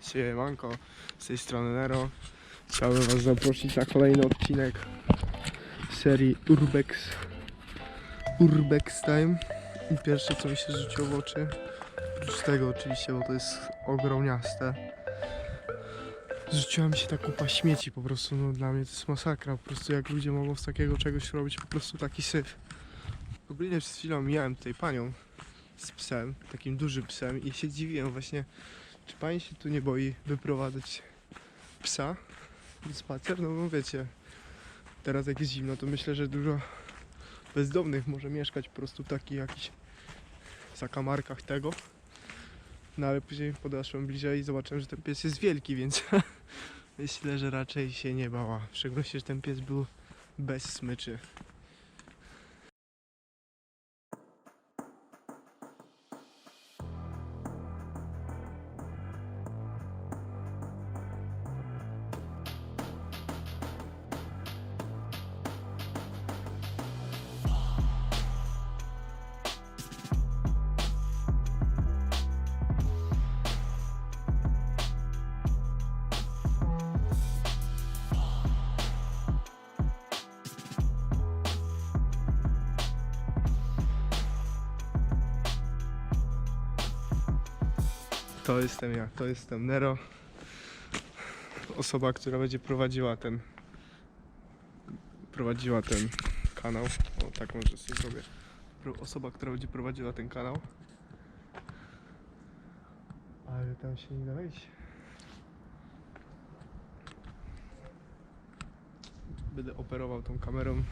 Siemanko, z tej strony Nero. Chciałbym Was zaprosić na kolejny odcinek serii Urbex. Urbex Time. I pierwsze co mi się rzuciło w oczy, oprócz tego oczywiście, bo to jest ogromniaste, rzuciła mi się ta kupa śmieci po prostu, no dla mnie to jest masakra, po prostu jak ludzie mogą z takiego czegoś robić po prostu taki syf. Ogólnie przed chwilą mijałem tutaj panią z psem, takim dużym psem i się dziwiłem właśnie, czy pani się tu nie boi wyprowadzać psa na spacer? No bo wiecie, teraz jak jest zimno, to myślę, że dużo bezdomnych może mieszkać po prostu w takich jakichś zakamarkach tego. No ale później podeszłem bliżej i zobaczyłem, że ten pies jest wielki, więc myślę, że raczej się nie bała. W szczególności, że ten pies był bez smyczy. To jestem ja, to jestem Nero. Osoba, która będzie prowadziła ten prowadziła ten kanał. O, tak może sobie zrobię. Osoba, która będzie prowadziła ten kanał. Ale tam się nie da wejść. Będę operował tą kamerą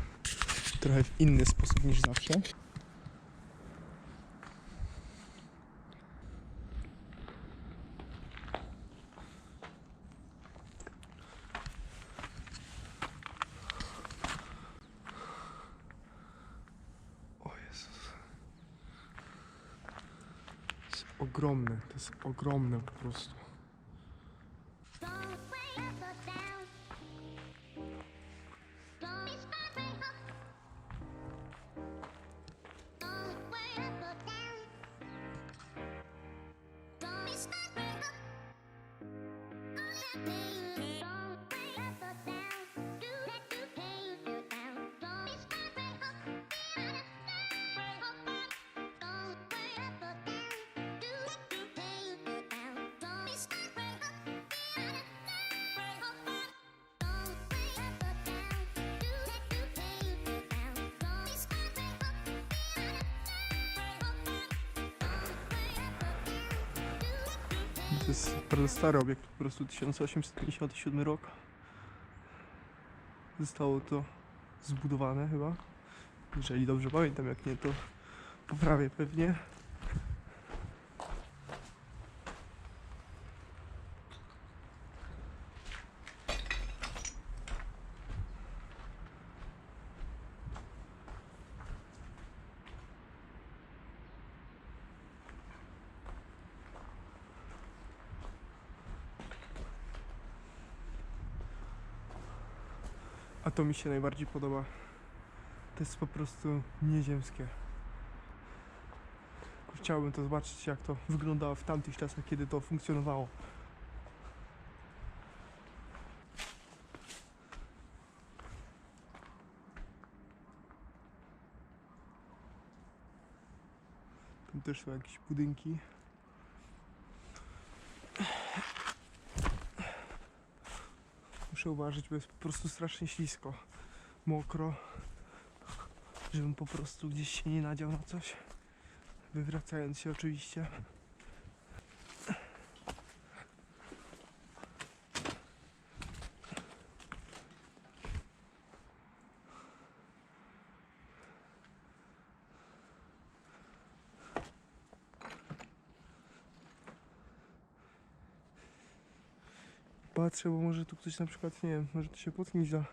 trochę w inny sposób niż zawsze. Ogromne, to jest ogromne po prostu. To jest bardzo stary obiekt, po prostu 1857 rok. Zostało to zbudowane chyba. Jeżeli dobrze pamiętam, jak nie to poprawię pewnie. A to mi się najbardziej podoba. To jest po prostu nieziemskie. Chciałbym to zobaczyć, jak to wyglądało w tamtych czasach, kiedy to funkcjonowało. Tam też są jakieś budynki. Muszę uważać, bo jest po prostu strasznie ślisko, mokro, żebym po prostu gdzieś się nie nadział na coś, wywracając się oczywiście. Patrzę, bo może tu ktoś na przykład, nie wiem, może tu się potknąć za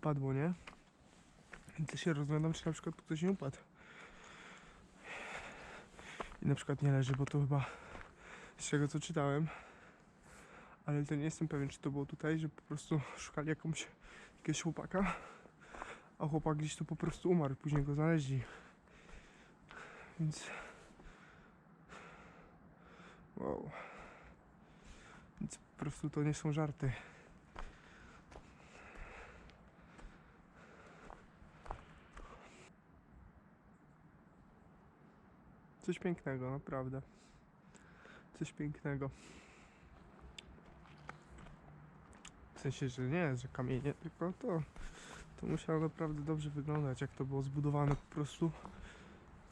padło, nie? I to się rozglądam, czy na przykład ktoś nie upadł. I na przykład nie leży, bo to chyba z czego co czytałem. Ale to nie jestem pewien, czy to było tutaj, że po prostu szukali jakąś, jakiegoś chłopaka. A chłopak gdzieś tu po prostu umarł, później go znaleźli. Więc... Wow. Prostu to nie są żarty. Coś pięknego, naprawdę. Coś pięknego. W sensie, że nie, że kamienie, tylko to, to musiało naprawdę dobrze wyglądać, jak to było zbudowane po prostu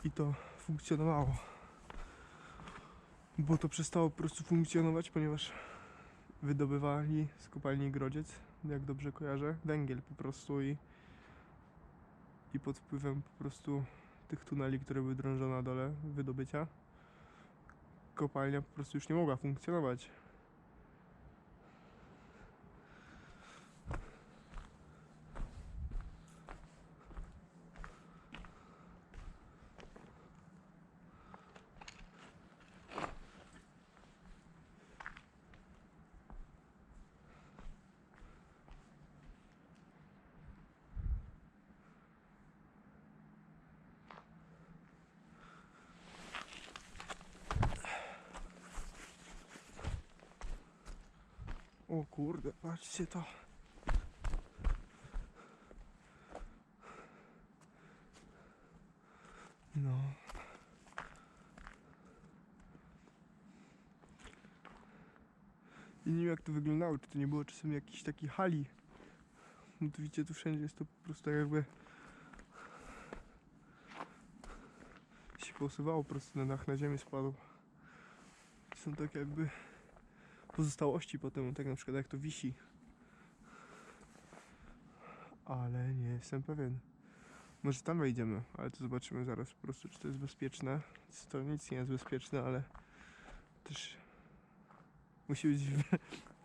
i to funkcjonowało. Bo to przestało po prostu funkcjonować, ponieważ wydobywali z kopalni Grodziec, jak dobrze kojarzę, węgiel po prostu i, i pod wpływem po prostu tych tuneli, które były drążone na dole wydobycia, kopalnia po prostu już nie mogła funkcjonować. O kurde, patrzcie to. No. I nie wiem jak to wyglądało, czy to nie było czasem jakiejś takiej hali. No tu widzicie, tu wszędzie jest to po prostu tak jakby się posuwało po prostu na dach, na ziemię spadł. Są tak jakby pozostałości potem, tak na przykład jak to wisi. Ale nie jestem pewien. Może tam wejdziemy, ale to zobaczymy zaraz po prostu, czy to jest bezpieczne. To nic nie jest bezpieczne, ale też musi być w...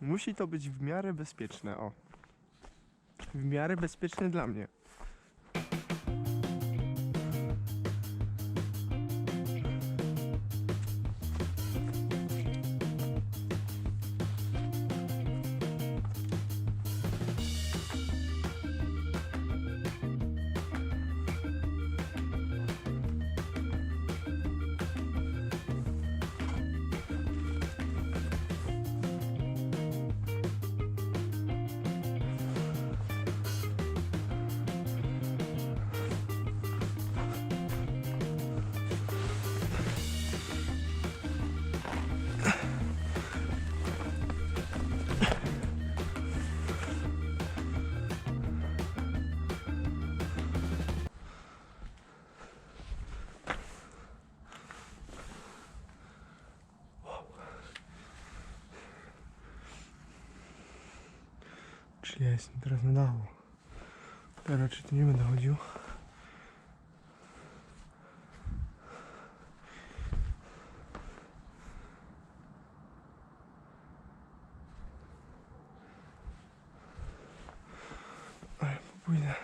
musi to być w miarę bezpieczne, o. W miarę bezpieczne dla mnie. Czyli ja teraz na dachu. Teraz czy tu nie będę chodził? Ale pójdę.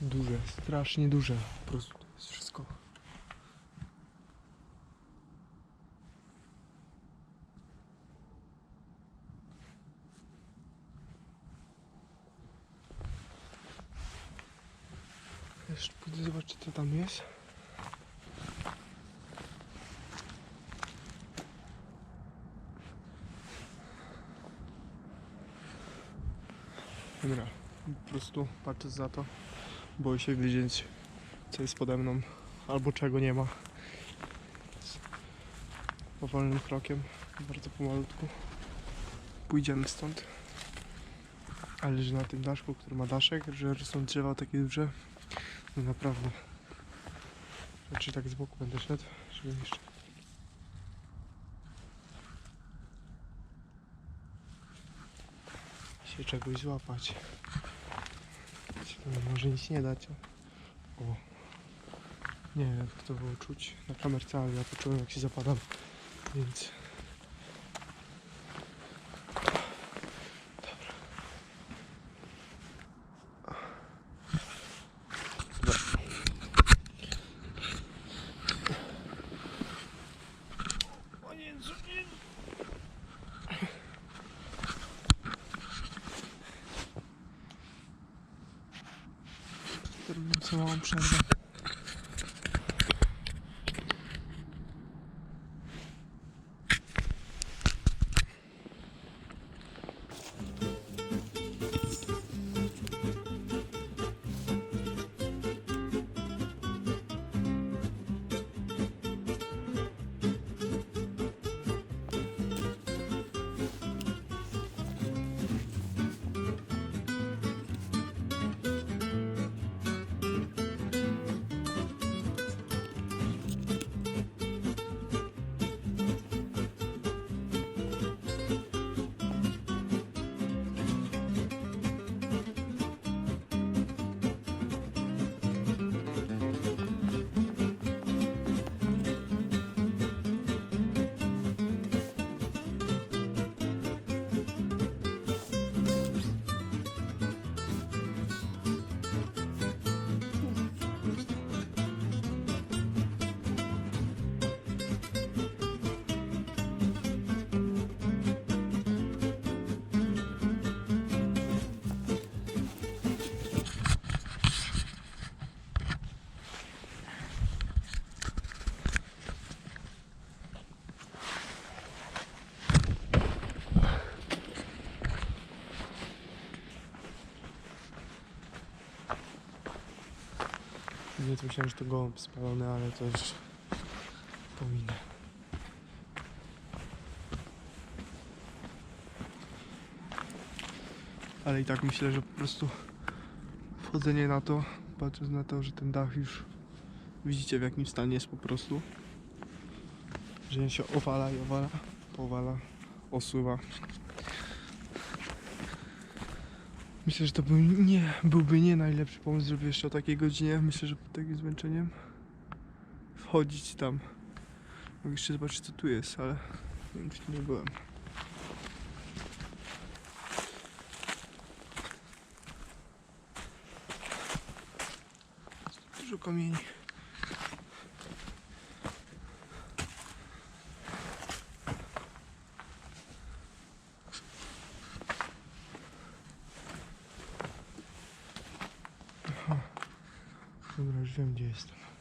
Duże, strasznie duże. Po prostu to jest wszystko. Jeszcze pójdę zobaczyć co tam jest. Dobra, po prostu patrzę za to. Boję się wiedzieć, co jest pode mną, albo czego nie ma. Powolnym krokiem, bardzo pomalutku. Pójdziemy stąd. Ale że na tym daszku, który ma daszek, że że są drzewa takie duże, no naprawdę. Znaczy tak z boku będę szedł, żeby jeszcze... się czegoś złapać. Się to może nic nie dać. O. Nie wiem jak to było czuć na kamerce, ale ja poczułem jak się zapadam. Więc... Nie, to myślałem, że to gołąb spalony, ale to już pominę. Ale i tak myślę, że po prostu wchodzenie na to, patrząc na to, że ten dach już widzicie w jakim stanie jest po prostu. Że się owala i owala, powala, osuwa. Myślę, że to był nie, byłby nie najlepszy pomysł, żeby jeszcze o takiej godzinie, myślę, że pod takim zmęczeniem wchodzić tam. Mogę jeszcze zobaczyć co tu jest, ale nie wiem czy tu nie byłem. Dużo kamieni. Dobra, już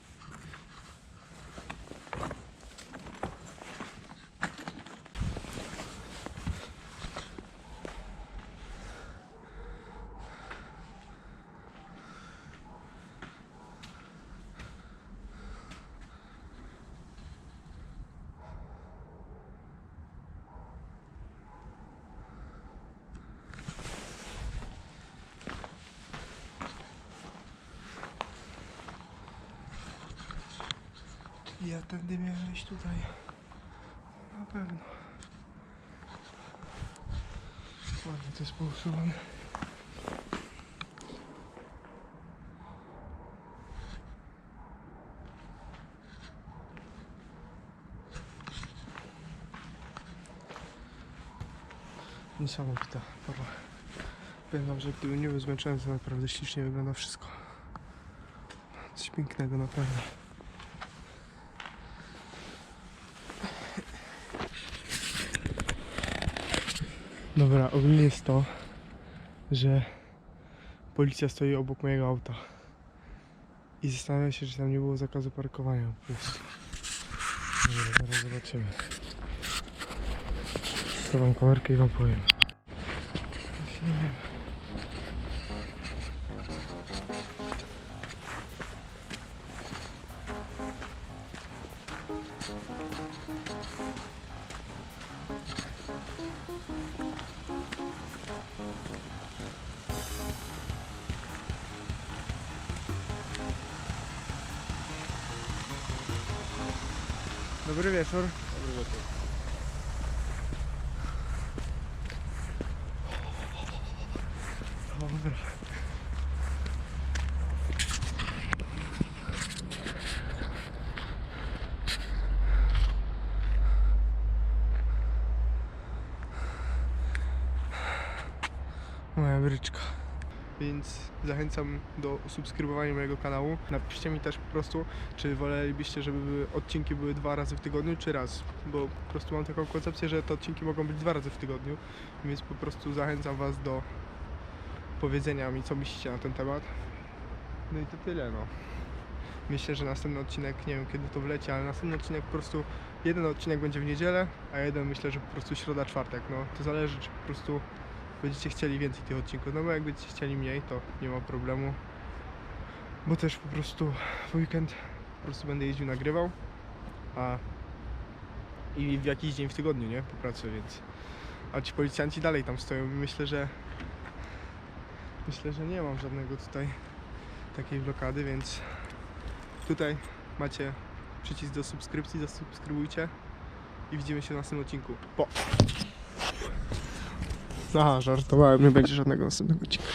Ja tędy miałem iść tutaj. Na pewno. Ładnie to jest pousuwane. Niesamowita pora. Wam, że gdyby nie był zmęczony, to naprawdę ślicznie wygląda wszystko. Coś pięknego naprawdę. Dobra, ogólnie jest to, że policja stoi obok mojego auta. I zastanawiam się, czy tam nie było zakazu parkowania po. Dobra, zaraz zobaczymy. Schowam kamerkę i wam powiem. Nie wiem. Добрий вечір. Добрий вечір. Zachęcam do subskrybowania mojego kanału. Napiszcie mi też po prostu, czy wolelibyście, żeby odcinki były dwa razy w tygodniu, czy raz. Bo po prostu mam taką koncepcję, że te odcinki mogą być dwa razy w tygodniu. Więc po prostu zachęcam Was do powiedzenia mi, co myślicie na ten temat. No i to tyle, no. Myślę, że następny odcinek, nie wiem kiedy to wleci, ale następny odcinek po prostu, jeden odcinek będzie w niedzielę, a jeden myślę, że po prostu środa, czwartek, no. To zależy, czy po prostu będziecie chcieli więcej tych odcinków, no bo jak będziecie chcieli mniej, to nie ma problemu. Bo też po prostu w weekend po prostu będę jeździł, nagrywał, a i w jakiś dzień w tygodniu, nie? Po pracy, więc a ci policjanci dalej tam stoją i myślę, że myślę, że nie mam żadnego tutaj takiej blokady, więc tutaj macie przycisk do subskrypcji, zasubskrybujcie i widzimy się w następnym odcinku. Po! Aha, żartowałem, nie będzie żadnego następnego odcinka.